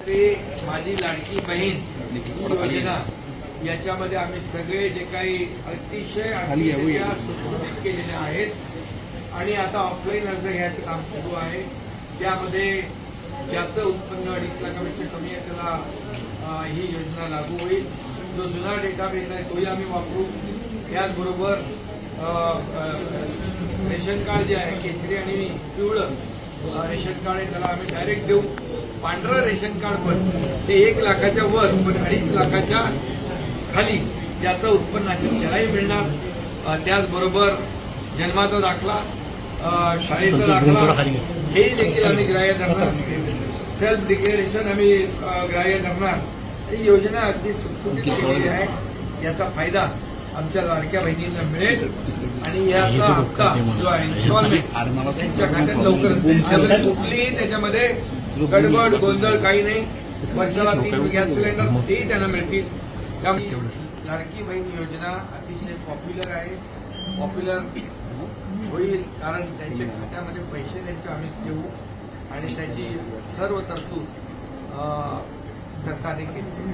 माझी लाडकी बहीण योजना याच्यामध्ये आम्ही सगळे जे काही अतिशय सुटसुटीत केलेले आहेत. आणि आता ऑफलाईन अर्ज घ्यायचं काम सुरू आहे. त्यामध्ये ज्याचं उत्पन्न अडीच लाखापेक्षा कमी आहे त्याला ही योजना लागू होईल. जो जुना डेटाबेस आहे तोही आम्ही वापरू. त्याचबरोबर रेशन कार्ड जे आहे केसरी आणि पिवळं रेशन कार्ड आहे त्याला आम्ही डायरेक्ट देऊ. पांढरं रेशन कार्ड पण ते एक लाखाच्या वर पण अडीच लाखाच्या खाली ज्याचं उत्पन्न असेल त्यालाही मिळणार त्याचबरोबर जन्माचा दाखला शाळेचा दाखला हे देखील आम्ही ग्राह्य धरणार. सेल्फ डिक्लेरेशन आम्ही ग्राह्य धरणार. ही योजना अगदी सुटसुटीत केलेली आहे. याचा फायदा आमच्या लाडक्या बहिणींना मिळेल. आणि याचा हप्ता जो आहे इन्स्टॉलमेंट त्यांच्या खात्यात लवकरच. त्यामुळे कुठलीही त्याच्यामध्ये गडबड गोंधळ काही नाही. वर्षाला तीन गॅस सिलेंडर तेही त्यांना मिळतील. त्यामुळे लाडकी बहीण योजना अतिशय पॉप्युलर आहे. पॉप्युलर होईल कारण त्यांच्या खात्यामध्ये पैसे त्यांचे आम्ही देऊ. आणि त्याची सर्व तरतूद अं, सरकारने केली.